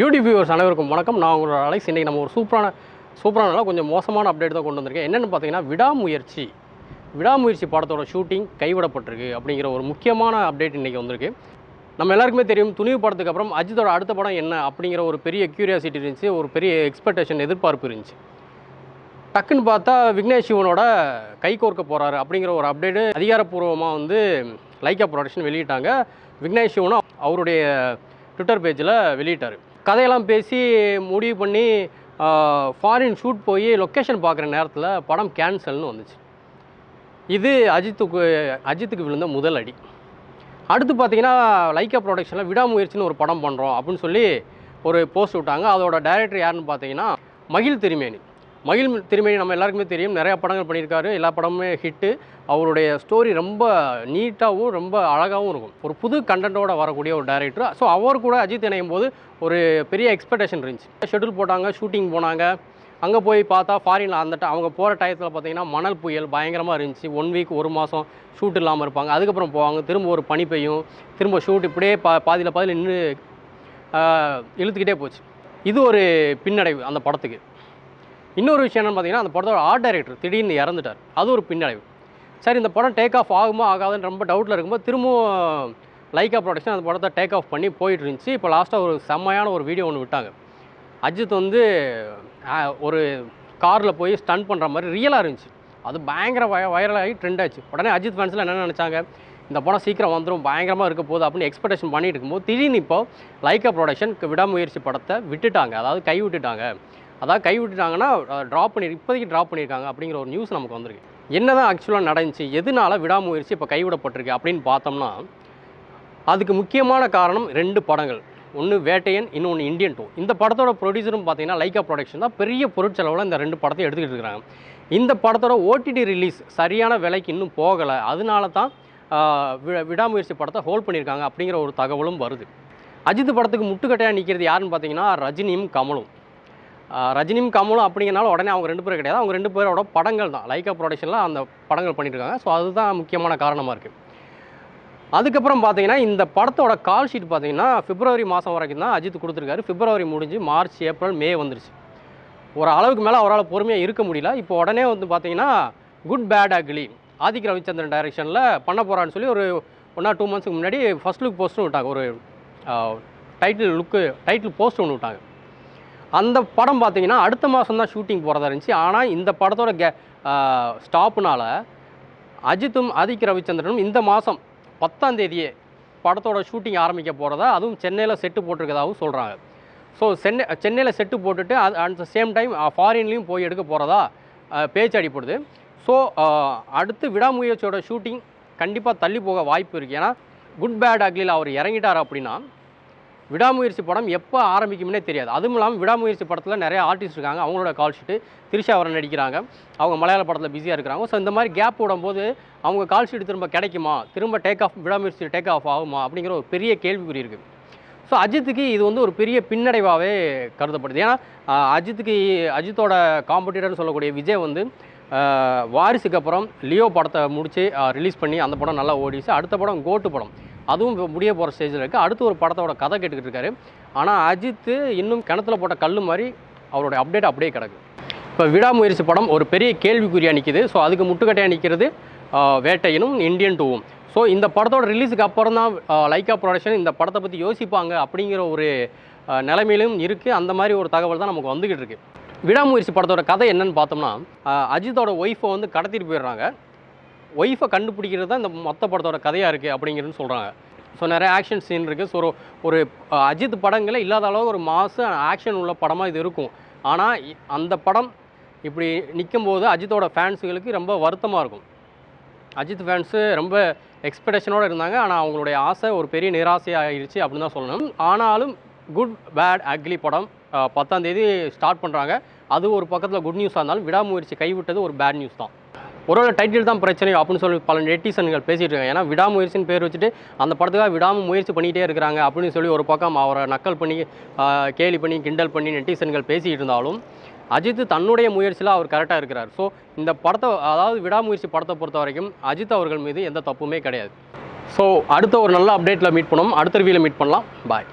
YouTube viewers அனைவருக்கும் வணக்கம். நான் உங்களோட அலைஸ் இன்றைக்கி நம்ம ஒரு சூப்பரான சூப்பரான கொஞ்சம் மோசமான அப்டேட் தான் கொண்டு வந்திருக்கேன். என்னென்னு பார்த்தீங்கன்னா விடாமுயற்சி. விடாமுயற்சி படத்தோட ஷூட்டிங் கைவிடப்பட்டிருக்கு அப்படிங்கிற ஒரு முக்கியமான அப்டேட் இன்றைக்கி வந்திருக்கு. நம்ம எல்லாருக்குமே தெரியும் துணிவு படத்துக்கு அப்புறம் அஜித்தோட அடுத்த படம் என்ன அப்படிங்கிற ஒரு பெரிய க்யூரியாசிட்டி இருந்துச்சு ஒரு பெரிய எக்ஸ்பெக்டேஷன் எதிர்பார்ப்பு இருந்துச்சு. டக்குன்னு பார்த்தா விக்னேஷ் சிவனோட கை கோர்க்க போகிறாரு அப்படிங்கிற ஒரு அப்டேட்டு அதிகாரப்பூர்வமாக வந்து லைக்கா ப்ரொடக்ஷன் வெளியிட்டாங்க. விக்னேஷ் சிவனும் அவருடைய ட்விட்டர் பேஜில் வெளியிட்டார். கதையெல்லாம் பேசி முடிவு பண்ணி ஃபாரின் ஷூட் போய் லொக்கேஷன் பார்க்குற நேரத்தில் படம் கேன்சல்னு வந்துச்சு. இது அஜித்துக்கு அஜித்துக்கு விழுந்த முதல் அடி. அடுத்து பார்த்தீங்கன்னா லைக்கா ப்ரொடக்ஷனில் விடாமுயற்சின்னு ஒரு படம் பண்ணுறோம் அப்படின்னு சொல்லி ஒரு போஸ்ட் விட்டாங்க. அதோட டைரக்டர் யாருன்னு பார்த்தீங்கன்னா மகிழ் திருமேனி. மகிழ் திருமேனி நம்ம எல்லாருக்குமே தெரியும். நிறையா படங்கள் பண்ணியிருக்காரு. எல்லா படமுமே ஹிட்டு. அவருடைய ஸ்டோரி ரொம்ப நீட்டாகவும் ரொம்ப அழகாகவும் இருக்கும். ஒரு புது கண்டென்ட்டோட வரக்கூடிய ஒரு டேரக்டர் ஸோ அவர் கூட அஜித் இணையும் போது ஒரு பெரிய எக்ஸ்பெக்டேஷன் இருந்துச்சு. ஷெட்யூல் போட்டாங்க ஷூட்டிங் போனாங்க. அங்கே போய் பார்த்தா ஃபாரினில் அந்த அவங்க போகிற டயத்தில் பார்த்தீங்கன்னா மணல் புயல் பயங்கரமாக இருந்துச்சு. ஒன் வீக் ஒரு மாதம் ஷூட் இல்லாமல் இருப்பாங்க. அதுக்கப்புறம் போவாங்க. திரும்ப ஒரு பனி பெய்யும். திரும்ப ஷூட் இப்படியே பா பாதியில் பாதியில் நின்று இழுத்துக்கிட்டே போச்சு. இது ஒரு பின்னடைவு அந்த படத்துக்கு. இன்னொரு விஷயம் என்னன்னு பார்த்தீங்கன்னா அந்த படத்தோட ஆர்ட் டைரக்டர் திடீர்னு இறந்துட்டார். அது ஒரு பின்னடைவு. சரி இந்த படம் டேக் ஆஃப் ஆகுமா ஆகாதுன்னு ரொம்ப டவுட்டில் இருக்கும்போது திரும்பவும் லைக்கா ப்ரொடக்ஷன் அந்த படத்தை டேக் ஆஃப் பண்ணி போயிட்டு இருந்துச்சு. இப்போ லாஸ்ட்டாக ஒரு செம்மையான ஒரு வீடியோ ஒன்று விட்டாங்க. அஜித் வந்து ஒரு காரில் போய் ஸ்டன் பண்ணுற மாதிரி ரியலாக இருந்துச்சு. அது பயங்கர வய வைரலாகி ட்ரெண்ட் ஆச்சு. உடனே அஜித் ஃபேன்ஸில் என்ன நினச்சாங்க? இந்த படம் சீக்கிரம் வந்துடும் பயங்கரமாக இருக்க போகுது அப்படின்னு எக்ஸ்பெக்டேஷன் பண்ணிட்டு இருக்கும்போது திடீர்னு இப்போ லைக்கா ப்ரொடக்ஷன் விடாமுயற்சி படத்தை விட்டுட்டாங்க. அதாவது கை விட்டுட்டாங்க. அதாவது கை விட்டுட்டாங்கன்னா ட்ராப் பண்ணி இப்போதைக்கு ட்ராப் பண்ணியிருக்காங்க அப்படிங்கிற ஒரு நியூஸ் நமக்கு வந்திருக்கு. என்ன தான் ஆக்சுவலாக நடந்துச்சு எதனால விடாமுயற்சி இப்போ கைவிடப்பட்டிருக்கு அப்படின்னு பார்த்தோம்னா அதுக்கு முக்கியமான காரணம் ரெண்டு படங்கள். ஒன்று வேட்டையன் இன்னொன்று இந்தியன் டூ இந்த படத்தோட ப்ரொடியூசரும் பார்த்தீங்கன்னா லைக்கா ப்ரொடக்ஷன் தான் பெரிய பொருட்செலவில் இந்த ரெண்டு படத்தை எடுத்துக்கிட்டு இருக்காங்க. இந்த படத்தோட ஓடிடி ரிலீஸ் சரியான விலைக்கு இன்னும் போகலை. அதனால தான் வி- விடாமுயற்சி படத்தை ஹோல்ட் பண்ணியிருக்காங்க அப்படிங்கிற ஒரு தகவலும் வருது. அஜித் படத்துக்கு முட்டுக்கட்டையாக நிற்கிறது யாருன்னு பார்த்தீங்கன்னா ரஜினியும் கமலும். ரஜினியும் கமலும் அப்படிங்கிறனால உடனே அவங்க ரெண்டு பேரும் கிடையாது. அவங்க ரெண்டு பேரோட படங்கள் தான். லைக்கா ப்ரொடக்ஷனில் அந்த படங்கள் பண்ணிட்டுருக்காங்க. ஸோ அதுதான் முக்கியமான காரணமாக இருக்குது அதுக்கப்புறம் பார்த்தீங்கன்னா இந்த படத்தோட கால் ஷீட் பார்த்தீங்கன்னா பிப்ரவரி மாதம் வரைக்கும் தான் அஜித் கொடுத்துருக்காரு. பிப்ரவரி முடிஞ்சு மார்ச் ஏப்ரல் மே வந்துருச்சு. ஒரு அளவுக்கு மேலே அவரால் பொறுமையாக இருக்க முடியல. இப்போ உடனே வந்து பார்த்தீங்கன்னா good bad ugly Adhik Ravichandran டைரக்ஷனில் பண்ண போகிறான்னு சொல்லி ஒரு ஒன் ஆர் டூ மந்த்ஸ்க்கு முன்னாடி ஃபர்ஸ்ட் லுக் போஸ்ட்டும் விட்டாங்க. ஒரு டைட்டில் லுக்கு டைட்டில் போஸ்ட் ஒன்று விட்டாங்க. அந்த படம் பார்த்தீங்கன்னா அடுத்த மாதம் தான் ஷூட்டிங் போகிறதா இருந்துச்சு. ஆனால் இந்த படத்தோட கே ஸ்டாப்புனால் அஜித்தும் ஆதிக் ரவிச்சந்திரனும் இந்த மாதம் பத்தாம் தேதியே படத்தோட ஷூட்டிங் ஆரம்பிக்க போகிறதா அதுவும் சென்னையில் செட்டு போட்டிருக்கதாகவும் சொல்கிறாங்க ஸோ சென்னை சென்னையில் செட்டு போட்டுட்டு அது அட் த சேம் டைம் ஃபாரின்லேயும் போய் எடுக்க போகிறதா பேச்சு அடிப்படுது. ஸோ அடுத்து விடாமுயற்சியோட ஷூட்டிங் கண்டிப்பாக தள்ளி போக வாய்ப்பு இருக்குது ஏன்னா குட் பேட் அக்லியில் அவர் இறங்கிட்டார் அப்படின்னா விடாமுயற்சி படம் எப்போ ஆரம்பிக்கும்னே தெரியாது. அதுவும் இல்லாமல் விடாமுயற்சி படத்தில் நிறைய ஆர்டிஸ்ட் இருக்காங்க. அவங்களோட கால் ஷீட்டு திரிஷா நடிக்கிறாங்க. அவங்க மலையாள படத்தில் பிஸியாக இருக்கிறாங்க. ஸோ இந்த மாதிரி கேப் விடும்போது அவங்க கால் ஷீட் திரும்ப கிடைக்குமா? திரும்ப take off Vidaamuyarchi take off ஆகுமா? அப்படிங்கிற ஒரு பெரிய கேள்விக்குறி இருக்குது ஸோ அஜித்துக்கு இது வந்து ஒரு பெரிய பின்னடைவாகவே கருதப்படுது. ஏன்னா அஜித்துக்கு அஜித்தோட காம்படிட்டர்னு சொல்லக்கூடிய விஜய் வந்து வாரிசுக்கு அப்புறம் லியோ படத்தை முடித்து ரிலீஸ் பண்ணி அந்த படம் நல்லா ஓடிச்சு. அடுத்த படம் கோட்டு படம். அதுவும் இப்போ முடிய போகிற ஸ்டேஜில் இருக்குது அடுத்து ஒரு படத்தோட கதை கேட்டுக்கிட்டு இருக்காரு. ஆனால் அஜித்து இன்னும் கிணத்துல போட்ட கல் மாதிரி அவரோட அப்டேட் அப்படியே கிடக்கு. இப்போ விடாமுயற்சி படம் ஒரு பெரிய கேள்விக்குறியாக நிற்கிது ஸோ அதுக்கு முட்டுக்கட்டையாக நிற்கிறது வேட்டையனும் இந்தியன் டூவும் ஸோ இந்த படத்தோட ரிலீஸுக்கு அப்புறம் தான் லைக்கா ப்ரொடக்ஷன் இந்த படத்தை பற்றி யோசிப்பாங்க அப்படிங்கிற ஒரு நிலைமையிலும் இருக்குது அந்த மாதிரி ஒரு தகவல் தான் நமக்கு வந்துக்கிட்டு இருக்குது விடாமுயற்சி படத்தோட கதை என்னன்னு பார்த்தோம்னா அஜித்தோட ஒய்ஃபை வந்து கடத்திட்டு போயிடுறாங்க. ஒய்ஃபை கண்டுபிடிக்கிறது தான் இந்த மொத்த படத்தோட கதையாக இருக்குது அப்படிங்கிறது சொல்கிறாங்க ஸோ நிறைய ஆக்ஷன் சீன் இருக்குது ஸோ ஒரு அஜித் படங்களே இல்லாத அளவு ஒரு மாசு ஆக்ஷன் உள்ள படமாக இது இருக்கும். ஆனால் அந்த படம் இப்படி நிற்கும் போது அஜித்தோட ஃபேன்ஸுகளுக்கு ரொம்ப வருத்தமாக இருக்கும். அஜித் ஃபேன்ஸு ரொம்ப எக்ஸ்பெக்டேஷனோடு இருந்தாங்க. ஆனால் அவங்களுடைய ஆசை ஒரு பெரிய நிராசையாகிருச்சு அப்படின்னு தான் சொல்லணும். ஆனாலும் குட் பேட் அக்லி படம் பத்தாம் தேதி ஸ்டார்ட் பண்ணுறாங்க அது ஒரு பக்கத்தில் குட் நியூஸாக இருந்தாலும் விடாமுயற்சி கைவிட்டது ஒரு பேட் நியூஸ் தான். ஒருவேளை டைட்டில் தான் பிரச்சனை அப்படின்னு சொல்லி பல நெட்டிசன்கள் பேசிகிட்டு இருக்காங்க. ஏன்னா விடாமுயற்சின்னு பேர் வச்சுட்டு அந்த படத்துக்காக விடாமல் முயற்சி பண்ணிகிட்டே இருக்கிறாங்க அப்படின்னு சொல்லி ஒரு பக்கம் அவரை நக்கல் பண்ணி கேலி பண்ணி கிண்டல் பண்ணி நெட்டிசன்கள் பேசிகிட்டு இருந்தாலும் அஜித் தன்னுடைய முயற்சியில் அவர் கரெக்டாக இருக்கிறார். ஸோ இந்த படத்தை அதாவது விடாமுயற்சி படத்தை பொறுத்த வரைக்கும் அஜித் அவர்கள் மீது எந்த தப்புமே கிடையாது. ஸோ அடுத்த ஒரு நல்ல அப்டேட்டில் மீட் பண்ணோம் அடுத்த ரிவியில் மீட் பண்ணலாம். பாய்